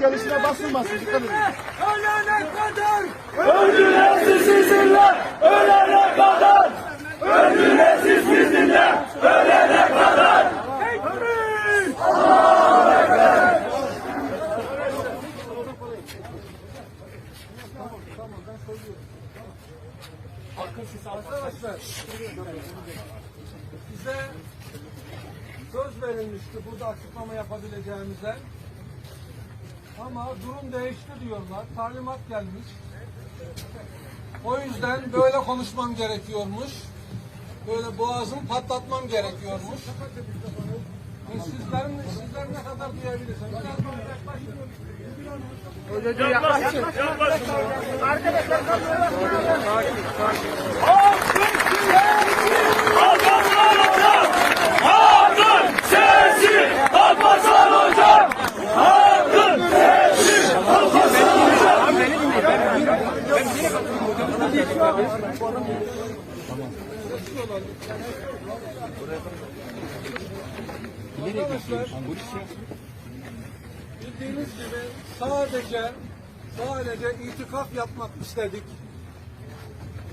Gelişine basılmasın. Dikkat edin. Ölene kadar Öldüler siz sizinle ölene kadar. Öldüler siz sizinle ölene kadar. Arkadaşlar size söz verilmişti burada açıklama yapabileceğimize. Ama durum değişti diyorlar. Talimat gelmiş. O yüzden böyle konuşmam gerekiyormuş. Böyle boğazımı patlatmam gerekiyormuş. E Sizlerin, sizler ne kadar duyabilirsiniz? Biraz böyle yaklaşın. Öyle değil yaklaşın. Halkın Arkadaşlar bildiğiniz gibi sadece sadece itikaf yapmak istedik.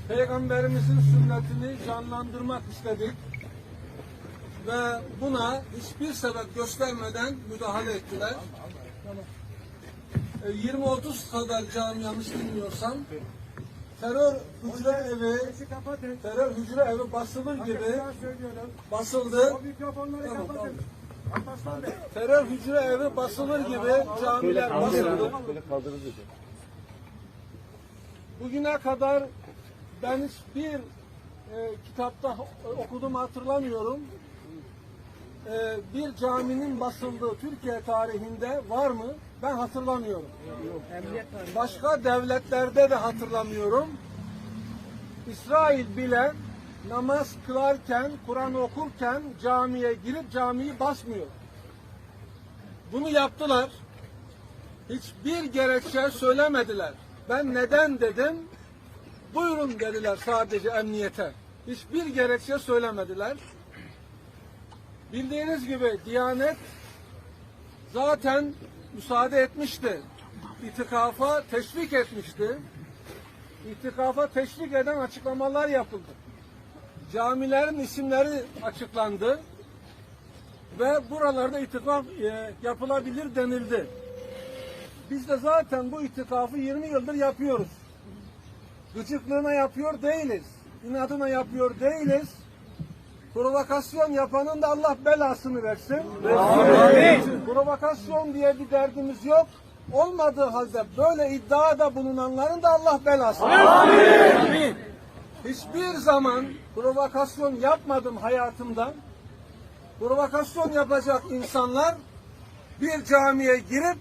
Peygamberimizin sünnetini canlandırmak istedik. Ve buna hiçbir sebep göstermeden müdahale ettiler. E, 20-30 kadar cami yanlış bilmiyorsam terör hücre evi terör hücre evi basılır gibi basıldı. Tamam, tamam. Terör hücre evi basılır gibi camiler basıldı. Bugüne kadar ben hiçbir e, kitapta okudum hatırlamıyorum. E, bir caminin basıldığı Türkiye tarihinde var mı? Ben hatırlamıyorum. Başka devletlerde de hatırlamıyorum. İsrail bile namaz kılarken, Kur'an okurken camiye girip camiyi basmıyor. Bunu yaptılar. Hiçbir gerekçe söylemediler. Ben neden dedim? Buyurun dediler sadece emniyete. Hiçbir gerekçe söylemediler. Bildiğiniz gibi Diyanet zaten müsaade etmişti. İtikafa teşvik etmişti. İtikafa teşvik eden açıklamalar yapıldı. Camilerin isimleri açıklandı ve buralarda itikaf e, yapılabilir denildi. Biz de zaten bu itikafı 20 yıldır yapıyoruz. Gıcıklığına yapıyor değiliz. İnadına yapıyor değiliz. Provokasyon yapanın da Allah belasını versin. Provokasyon diye bir derdimiz yok. Olmadığı halde böyle iddiada bulunanların da Allah belasını versin. Hiçbir zaman provokasyon yapmadım hayatımda. Provokasyon yapacak insanlar bir camiye girip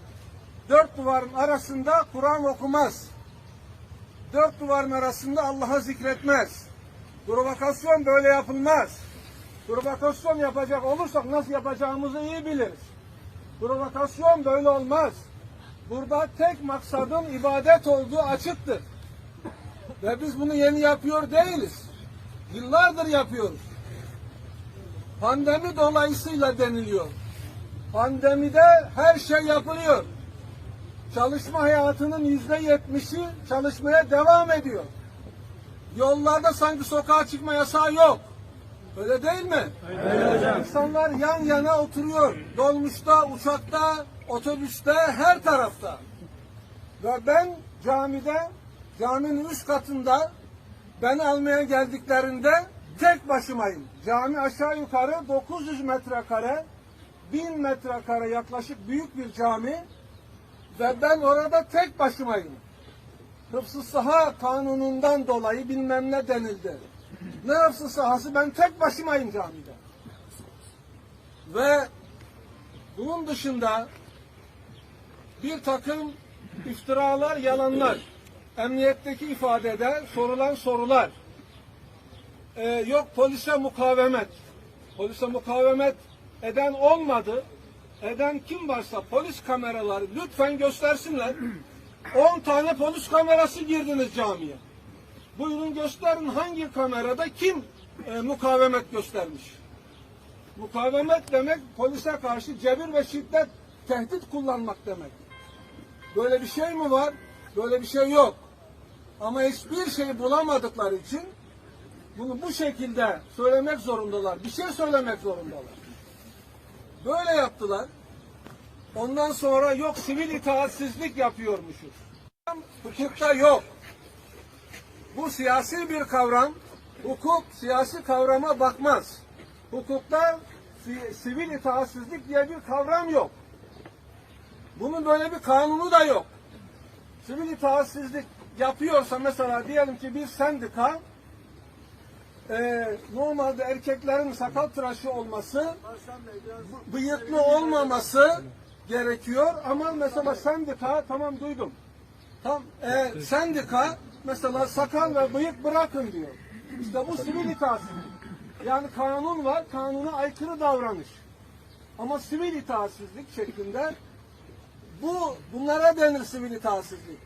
dört duvarın arasında Kur'an okumaz. Dört duvarın arasında Allah'ı zikretmez. Provokasyon böyle yapılmaz. Provokasyon yapacak olursak nasıl yapacağımızı iyi biliriz. Provokasyon böyle olmaz. Burada tek maksadın ibadet olduğu açıktır. Ve biz bunu yeni yapıyor değiliz. Yıllardır yapıyoruz. Pandemi dolayısıyla deniliyor. Pandemide her şey yapılıyor. Çalışma hayatının yüzde yetmişi çalışmaya devam ediyor. Yollarda sanki sokağa çıkma yasağı yok. Öyle değil mi? İnsanlar yan yana oturuyor. Dolmuşta, uçakta, otobüste, her tarafta. Ve ben camide, caminin üst katında beni almaya geldiklerinde tek başımayım. Cami aşağı yukarı 900 metrekare, 1000 metrekare yaklaşık büyük bir cami ve ben orada tek başımayım. Hıfzı saha kanunundan dolayı bilmem ne denildi. Ne hıfzı sahası ben tek başımayım camide. Ve bunun dışında bir takım iftiralar, yalanlar, emniyetteki ifadede sorulan sorular, Ee, yok polise mukavemet, polise mukavemet eden olmadı, eden kim varsa polis kameraları lütfen göstersinler. 10 tane polis kamerası girdiniz camiye. Buyurun gösterin hangi kamerada kim e, mukavemet göstermiş. Mukavemet demek polise karşı cebir ve şiddet, tehdit kullanmak demek. Böyle bir şey mi var? Böyle bir şey yok. Ama hiçbir şey bulamadıkları için bunu bu şekilde söylemek zorundalar. Bir şey söylemek zorundalar. Böyle yaptılar. Ondan sonra yok sivil itaatsizlik yapıyormuşuz. Hukukta yok. Bu siyasi bir kavram. Hukuk siyasi kavrama bakmaz. Hukukta si- sivil itaatsizlik diye bir kavram yok. Bunun böyle bir kanunu da yok. Sivil itaatsizlik yapıyorsa mesela diyelim ki bir sendika e, normalde erkeklerin sakal tıraşı olması bıyıklı olmaması gerekiyor ama mesela sendika tamam duydum. Tam e, sendika mesela sakal ve bıyık bırakın diyor. İşte bu sivil itaatsizlik. Yani kanun var, kanuna aykırı davranış. Ama sivil itaatsizlik şeklinde bu bunlara denir sivil itaatsizlik.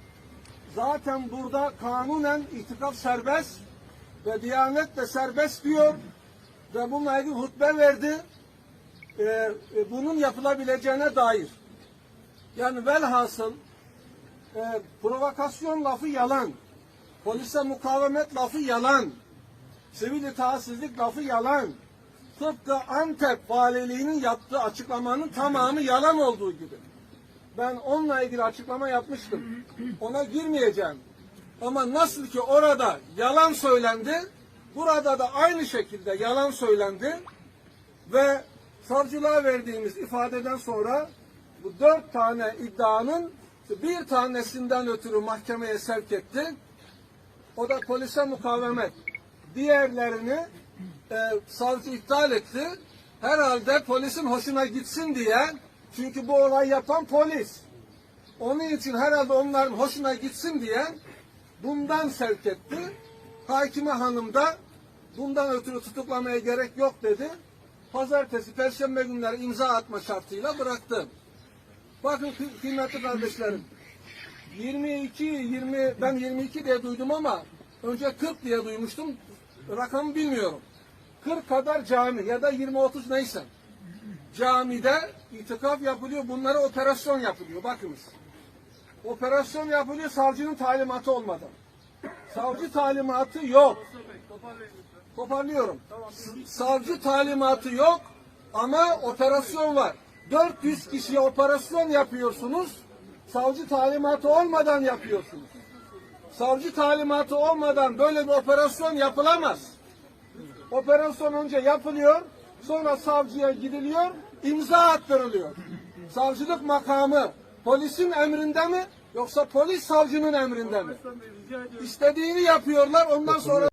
Zaten burada kanunen itikaf serbest ve Diyanet de serbest diyor ve bununla ilgili hutbe verdi. Ee, e, bunun yapılabileceğine dair. Yani velhasıl e, provokasyon lafı yalan. Polise mukavemet lafı yalan. Sivil itaatsizlik lafı yalan. Tıpkı Antep valiliğinin yaptığı açıklamanın tamamı yalan olduğu gibi. Ben onunla ilgili açıklama yapmıştım. Ona girmeyeceğim. Ama nasıl ki orada yalan söylendi, burada da aynı şekilde yalan söylendi ve savcılığa verdiğimiz ifadeden sonra bu dört tane iddianın bir tanesinden ötürü mahkemeye sevk etti. O da polise mukavemet. Diğerlerini e, savcı iptal etti. Herhalde polisin hoşuna gitsin diye. Çünkü bu olay yapan polis. Onun için herhalde onların hoşuna gitsin diye bundan sevk etti. Hakime hanım da bundan ötürü tutuklamaya gerek yok dedi. Pazartesi, perşembe günleri imza atma şartıyla bıraktı. Bakın kı- kıymetli kardeşlerim. 22, 20, ben 22 diye duydum ama önce 40 diye duymuştum. Rakamı bilmiyorum. 40 kadar cami ya da 20-30 neyse. Camide itikaf yapılıyor. Bunlara operasyon yapılıyor. Bakınız. Operasyon yapılıyor savcının talimatı olmadan. Savcı talimatı yok. Toparlıyorum. Savcı talimatı yok ama operasyon var. 400 kişiye operasyon yapıyorsunuz. Savcı talimatı olmadan yapıyorsunuz. Savcı talimatı olmadan böyle bir operasyon yapılamaz. Operasyon önce yapılıyor, sonra savcıya gidiliyor, imza attırılıyor. Savcılık makamı polisin emrinde mi yoksa polis savcının emrinde mi? İstediğini yapıyorlar ondan sonra